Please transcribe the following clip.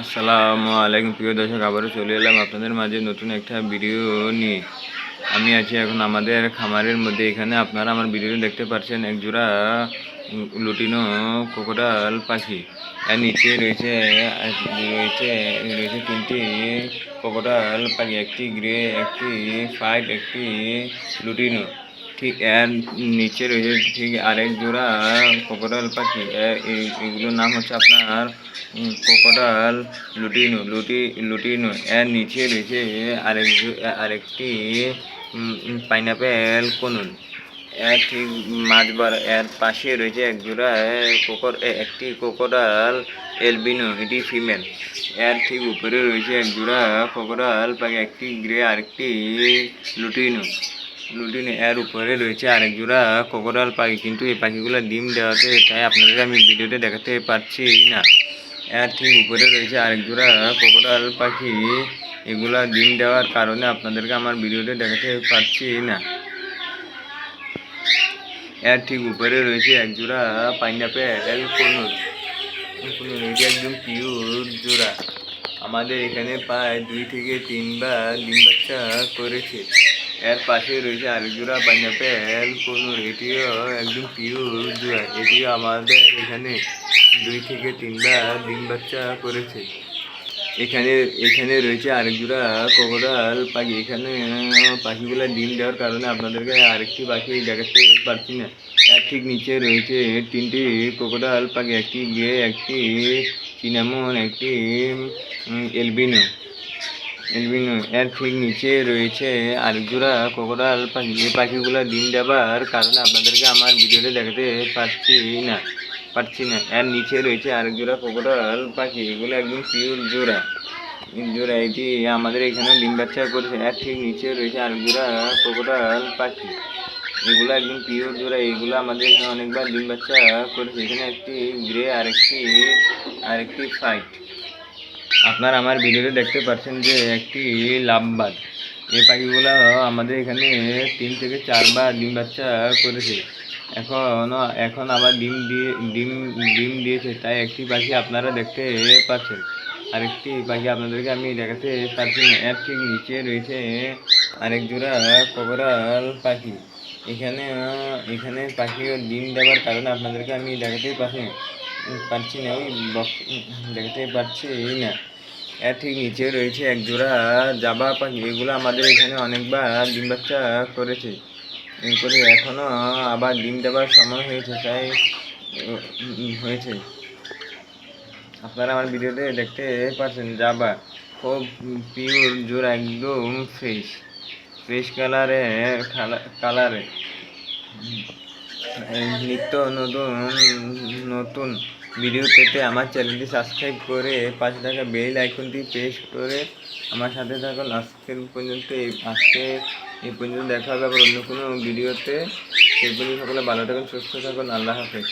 আসসালামু আলাইকুম, প্রিয় দর্শক, আবারও চলে এলাম আপনাদের মাঝে নতুন একটা ভিডিও নিয়ে। আমি আছি এখন আমাদের খামারের মধ্যে। এখানে আপনারা আমার ভিডিও দেখতে পাচ্ছেন এক জোড়া লুটিনো কোকোডাল পাখি। আর নিচে রয়েছে রয়েছে রয়েছে তিনটি কোকোডাল পাখি, একটি গ্রে, একটি ফাইট, একটি লুটিনো। ঠিক, এর নিচে রয়েছে ঠিক আরেক জোড়া কোকোডাল পাখি। এগুলোর নাম হচ্ছে আপনার কোকোডাল লুটিনো লুটি লুটিনো এর নিচে রয়েছে আরেক আরেকটি পাইনাপেল কনুন। এর ঠিক মাঝবার এর পাশে রয়েছে এক জোড়া কোকর একটি কোকোডাল এলবিনো এটি ফিমেল এর ঠিক উপরে রয়েছে এক জোড়া কোকোডাল পাখি, একটি গ্রে আরেকটি লুটিনো লুটিনো এর উপরে রয়েছে আরেক জোড়া কোকোডাল পাখি। কিন্তু এই পাখিগুলো ডিম দেওয়াতে তাই আপনাদেরকে আমি ভিডিওতে দেখাতে পারছি না। এর ঠিক উপরে রয়েছে আরেক জোড়া কোকোডাল পাখি। এগুলা ডিম দেওয়ার কারণে আপনাদেরকে আমার ভিডিওতে দেখাতে পারছি না। এর ঠিক উপরে রয়েছে এক জোড়া পাইনাপেল কোনুর এটি একদম পিওর জোড়া। আমাদের এখানে প্রায় দুই থেকে তিনবার ডিম বাচ্চা করেছে। এর পাশে রয়েছে আরেক জোড়া পাইনাপেল কোনুর এটিও একদম পিওর জোড়া এটিও আমাদের এখানে দুই থেকে তিনবার ডিম বাচ্চা করেছে। এখানে এখানে রয়েছে আরেক জোড়া কোকোডাল, পাখি। এখানে পাখিগুলো ডিম দেওয়ার কারণে আপনাদেরকে আরেকটি পাখি দেখাতে পারছি না। এর ঠিক নিচে রয়েছে তিনটি কোকোডাল পাখি, একটি গ্রে একটি চিনামন একটি এলবিনো এর ঠিক নিচে রয়েছে। আরেক জোড়া কোকোডাল পাখি, এই পাখিগুলো ডিম দেওয়ার কারণে আপনাদেরকে আমার ভিডিওতে দেখাতে পারছি না পারছি না। এর নিচে রয়েছে আরেক জোড়া কোকোডাল পাখি, এগুলো একদম পিওর জোড়া। জোড়া, এটি আমাদের এখানে ডিম বাচ্চা করেছে। এর ঠিক নিচে রয়েছে আরেক জোড়া কোকোডাল পাখি, এগুলো একদম পিওর জোড়া। এগুলো আমাদের এখানে অনেকবার ডিম বাচ্চা করেছে। এখানে একটি গ্রে আরেকটি আরেকটি ফাইট আপনারা আমার ভিডিওতে দেখতে পাচ্ছেন যে একটি লাভবাদ এই পাখিগুলো আমাদের এখানে তিন থেকে চারবার ডিম বাচ্চা করেছে। এখন এখন আবার ডিম দিয়ে, ডিম ডিম দিয়েছে। তাই একটি পাখি আপনারা দেখতে পাচ্ছেন। আরেকটি পাখি আপনাদেরকে আমি দেখাতে পারছি না। এর ঠিক নিচে রয়েছে আরেক জোড়া কবরাল পাখি। এখানে এখানে পাখি ডিম দেওয়ার কারণে আপনাদেরকে আমি দেখাতে পারছি না। পারছি না ওই দেখাতে পারছি না। এর ঠিক নিচে রয়েছে এক জোড়া জাবা পাখি। এগুলো আমাদের এখানে অনেকবার ডিম বাচ্চা করেছে। করে এখনও আবার ডিম দেওয়ার সময় হয়েছে, তাই হয়েছে। আপনারা আমার ভিডিওতে দেখতে পাচ্ছেন, জাবা খুব পিওর জোড়া একদম ফ্রেশ ফ্রেশ কালারে কালারে নিত্য নতুন নতুন। ভিডিও পেতে আমার চ্যানেলটি সাবস্ক্রাইব করে পাশে থাকা বেল আইকনটি প্রেস করে আমার সাথে থাকুন আজকের পর্যন্ত এই- আজকে এই পর্যন্ত দেখা হবে আবার অন্য কোনো ভিডিওতে। সেই পর্যন্ত সকলে ভালো থাকুন, সুস্থ থাকুন, আল্লাহ হাফেজ।